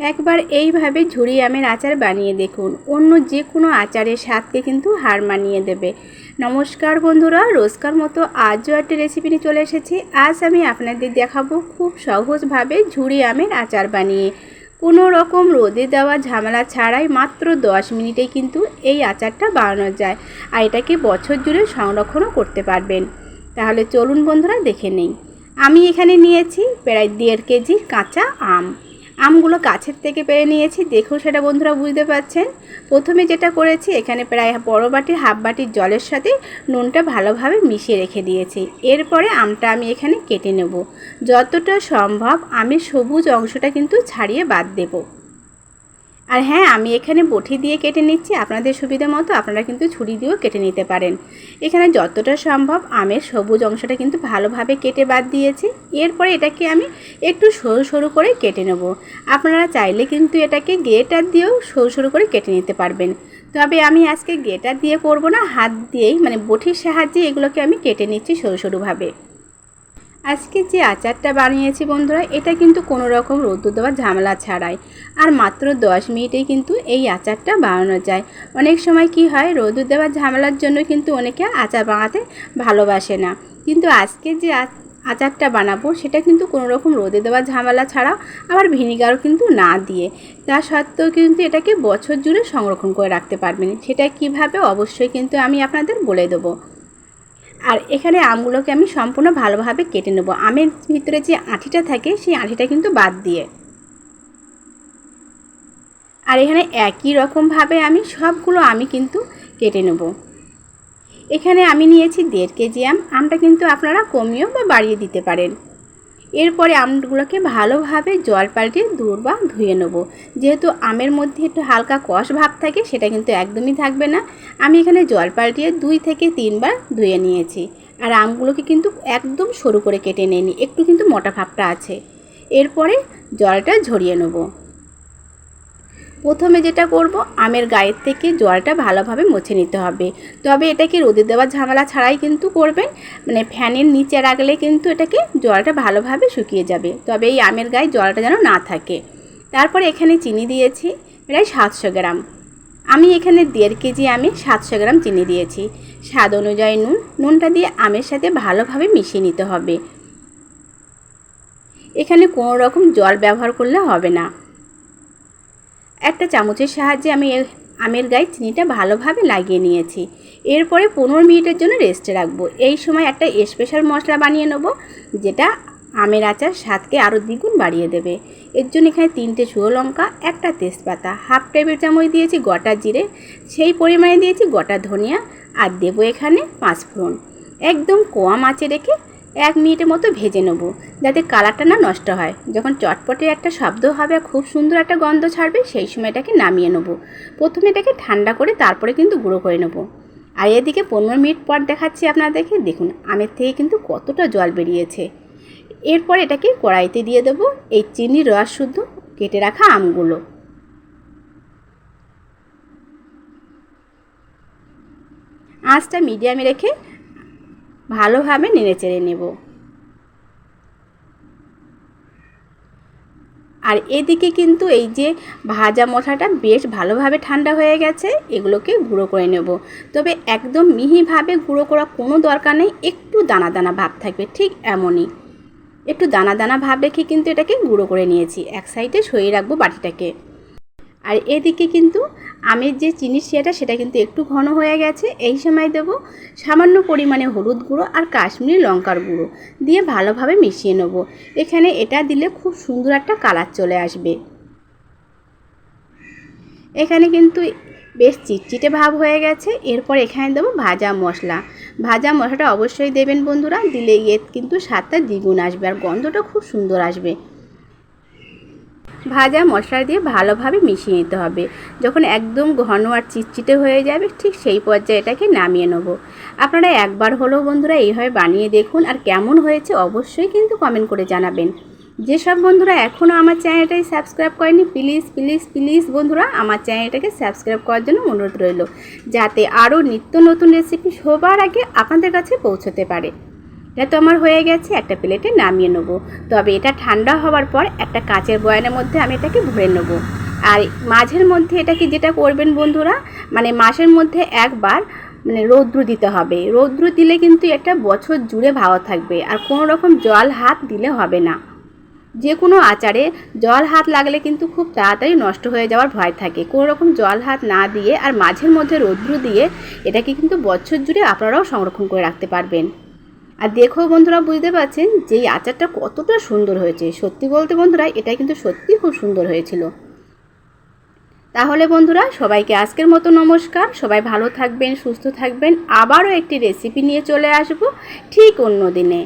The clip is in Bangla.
একবার এইভাবে ঝুড়ি আমের আচার বানিয়ে দেখুন। অন্য যে কোনো আচারের স্বাদকে কিন্তু হার মানিয়ে দেবে। নমস্কার বন্ধুরা, রোজকার মতো আজও একটা রেসিপি নিয়ে চলে এসেছি। আজ আমি আপনাদের দেখাবো খুব সহজভাবে ঝুড়ি আমের আচার বানিয়ে। কোনো রকম রোদে দেওয়া ঝামেলা ছাড়াই মাত্র দশ মিনিটেই কিন্তু এই আচারটা বানানো যায় আর এটাকে বছর জুড়ে সংরক্ষণও করতে পারবেন। তাহলে চলুন বন্ধুরা, দেখে নেই। আমি এখানে নিয়েছি প্রায় দেড় কেজি কাঁচা আম। আমগুলো গাছের থেকে পেরে নিয়েছি। দেখেও সেটা বন্ধুরা বুঝতে পারছেন। প্রথমে যেটা করেছি, এখানে প্রায় বড় বাটির হাফ বাটির জলের সাথে নুনটা ভালোভাবে মিশিয়ে রেখে দিয়েছি। এরপরে আমটা আমি এখানে কেটে নেব। যতটা সম্ভব আমি সবুজ অংশটা কিন্তু ছাড়িয়ে বাদ দেবো। আর হ্যাঁ আমি এখানে বটি দিয়ে কেটে নিচ্ছি। আপনাদের সুবিধা মতো আপনারা কিন্তু ছুরি দিয়েও কেটে নিতে পারেন। এখানে যতটা সম্ভব আমের সবুজ অংশটা কিন্তু ভালোভাবে কেটে বাদ দিয়েছি। এরপরে এটাকে আমি একটু সরু সরু করে কেটে নেব। আপনারা চাইলে কিন্তু এটাকে গেটার দিয়েও সরু সরু করে কেটে নিতে পারবেন। তবে আমি আজকে গেটার দিয়ে করব না, হাত দিয়েই মানে বটির সাহায্যে এগুলোকে আমি কেটে নিচ্ছি সরু সরুভাবে। আজকে যে আচারটা বানিয়েছি বন্ধুরা, এটা কিন্তু কোনো রকম রোদ্দু দেওয়া ঝামেলা ছাড়াই। আর মাত্র দশ মিনিটেই কিন্তু এই আচারটা বানানো যায়। অনেক সময় কি হয় রোদ্দু দেওয়া ঝামেলার জন্য কিন্তু অনেকে আচার বানাতে ভালোবাসে না। কিন্তু আজকে যে আচারটা বানাবো, সেটা কিন্তু কোনো রকম রোদে দেওয়া ঝামেলা ছাড়াও আবার ভিনিগারও কিন্তু না দিয়ে। তা সত্ত্বেও কিন্তু এটাকে বছর জুড়ে সংরক্ষণ করে রাখতে পারবেন। সেটা কীভাবে, অবশ্যই কিন্তু আমি আপনাদের বলে দেবো। আর এখানে আমগুলোকে আমি সম্পূর্ণ ভালোভাবে কেটে নেব। আমের ভিতরে যে আঁঠিটা থাকে, সেই আঁঠিটা কিন্তু বাদ দিয়ে। আর এখানে একই রকমভাবে আমি সবগুলো আমি কিন্তু কেটে নেব। এখানে আমি নিয়েছি দেড় কেজি আম। আমটা কিন্তু আপনারা কমিয়েও বা বাড়িয়ে দিতে পারেন। এরপরে আমগুলোকে ভালোভাবে জল পাল্টে দূর বা ধুয়ে নেব। যেহেতু আমের মধ্যে একটু হালকা কষ ভাব থাকে, সেটা কিন্তু একদমই থাকবে না। আমি এখানে জল পাল্টিয়ে দুই থেকে তিনবার ধুয়ে নিয়েছি। আর আমগুলোকে কিন্তু একদম সরু করে কেটে নিইনি, একটু কিন্তু মোটা ভাবটা আছে। এরপরে জলটা ঝরিয়ে নেব। প্রথমে যেটা করব, আমের গায়ের থেকে জলটা ভালোভাবে মুছে নিতে হবে। তবে এটাকে রোদে দেওয়ার ঝামেলা ছাড়াই কিন্তু করবেন। মানে ফ্যানের নিচে রাখলে কিন্তু এটাকে জলটা ভালোভাবে শুকিয়ে যাবে। তবে এই আমের গায়ে জলটা যেন না থাকে। তারপর এখানে চিনি দিয়েছি, প্রায় সাতশো গ্রাম। আমি এখানে দেড় কেজি আমি সাতশো গ্রাম চিনি দিয়েছি। স্বাদ অনুযায়ী নুন, নুনটা দিয়ে আমের সাথে ভালোভাবে মিশিয়ে নিতে হবে। এখানে কোনো রকম জল ব্যবহার করলে হবে না। একটা চামচের সাহায্যে আমি আমের গায়ে চিনিটা ভালোভাবে লাগিয়ে নিয়েছি। এরপরে পনেরো মিনিটের জন্য রেস্টে রাখব। এই সময় একটা স্পেশাল মশলা বানিয়ে নেব, যেটা আমের আচার স্বাদকে আরও দ্বিগুণ বাড়িয়ে দেবে। এর জন্য এখানে তিনটে শুকো লঙ্কা, একটা তেজপাতা, হাফ টেবিল চামচ দিয়েছি গোটা জিরে, সেই পরিমাণে দিয়েছি গোটা ধনিয়া আর দেবো এখানে পাঁচ ফোড়ন একদম কম আঁচে রেখে এক মিনিটের মতো ভেজে নেব। যাতে কালারটা না নষ্ট হয়। যখন চটপটে একটা শব্দ হবে খুব সুন্দর একটা গন্ধ ছাড়বে, সেই সময় এটাকে নামিয়ে নেব। প্রথমে এটাকে ঠান্ডা করে তারপরে কিন্তু গুঁড়ো করে নেব। আর এদিকে পনেরো মিনিট পর দেখাচ্ছি আপনাদেরকে। দেখুন, আমের থেকে কিন্তু কতটা জল বেরিয়েছে। এরপর এটাকে কড়াইতে দিয়ে দেবো এই চিনির রস শুদ্ধ কেটে রাখা আমগুলো। আঁচটা মিডিয়ামে রেখে ভালোভাবে নেড়ে চেড়ে নেব। আর এদিকে কিন্তু এই যে ভাজা মশলাটা বেশ ভালোভাবে ঠান্ডা হয়ে গেছে, এগুলোকে গুঁড়ো করে নেব। তবে একদম মিহিভাবে গুঁড়ো করা কোনো দরকার নেই, একটু দানা দানা ভাব থাকবে, ঠিক এমনই। একটু দানা দানা ভাব রেখে কিন্তু এটাকে গুঁড়ো করে নিয়েছি, এক সাইডে সরিয়ে রাখব বাটিটাকে। আর এদিকে কিন্তু আমের যে চিনির শিয়াটা সেটা কিন্তু একটু ঘন হয়ে গেছে। এই সময় দেব সামান্য পরিমাণে হলুদ গুঁড়ো আর কাশ্মীরি লঙ্কার গুঁড়ো দিয়ে ভালোভাবে মিশিয়ে নেব। এখানে এটা দিলে খুব সুন্দর একটা কালার চলে আসবে। এখানে কিন্তু বেশ চিটচিটে ভাব হয়ে গেছে। এরপর এখানে দেবো ভাজা মশলা। ভাজা মশলাটা অবশ্যই দেবেন বন্ধুরা, দিলে এর কিন্তু স্বাদটা দ্বিগুণ আসবে আর গন্ধটা খুব সুন্দর আসবে। ভাজা মশলা দিয়ে ভালোভাবে মিশিয়ে নিতে হবে। যখন একদম ঘন আর চিটচিটে হয়ে যাবে, ঠিক সেই পর্যায়ে এটাকে নামিয়ে নেব। আপনারা একবার হলেও বন্ধুরা এইভাবে বানিয়ে দেখুন আর কেমন হয়েছে অবশ্যই কিন্তু কমেন্ট করে জানাবেন। যেসব বন্ধুরা এখনও আমার চ্যানেলটাই সাবস্ক্রাইব করেনি প্লিজ প্লিজ প্লিজ বন্ধুরা আমার চ্যানেলটাকে সাবস্ক্রাইব করার জন্য অনুরোধ রইল। যাতে আরও নিত্য নতুন রেসিপি সবার আগে আপনাদের কাছে পৌঁছতে পারে। এটা তো আমার হয়ে গেছে, একটা প্লেটে নামিয়ে নেব। তবে এটা ঠান্ডা হওয়ার পর একটা কাচের বয়ানের মধ্যে আমি এটাকে ভরে নেব। আর মাঝের মধ্যে এটাকে যেটা করবেন বন্ধুরা মানে মাসের মধ্যে একবার মানে রৌদ্র দিতে হবে। রৌদ্র দিলে কিন্তু এটা বছর জুড়ে ভালো থাকবে, আর কোনো রকম জল হাত দিলে হবে না। যে কোনো আচারে জল হাত লাগলে কিন্তু খুব তাড়াতাড়ি নষ্ট হয়ে যাওয়ার ভয় থাকে। কোনো রকম জল হাত না দিয়ে আর মাঝের মধ্যে রৌদ্র দিয়ে এটাকে কিন্তু বছর জুড়ে আপনারাও সংরক্ষণ করে রাখতে পারবেন। আর দেখো বন্ধুরা, বুঝতে পারছেন যে এই আচারটা কতটা সুন্দর হয়েছে। সত্যি বলতে বন্ধুরা, এটা কিন্তু সত্যি খুব সুন্দর হয়েছিল। তাহলে বন্ধুরা, সবাইকে আজকের মতো নমস্কার। সবাই ভালো থাকবেন, সুস্থ থাকবেন। আবারও একটি রেসিপি নিয়ে চলে আসব ঠিক অন্য দিনে।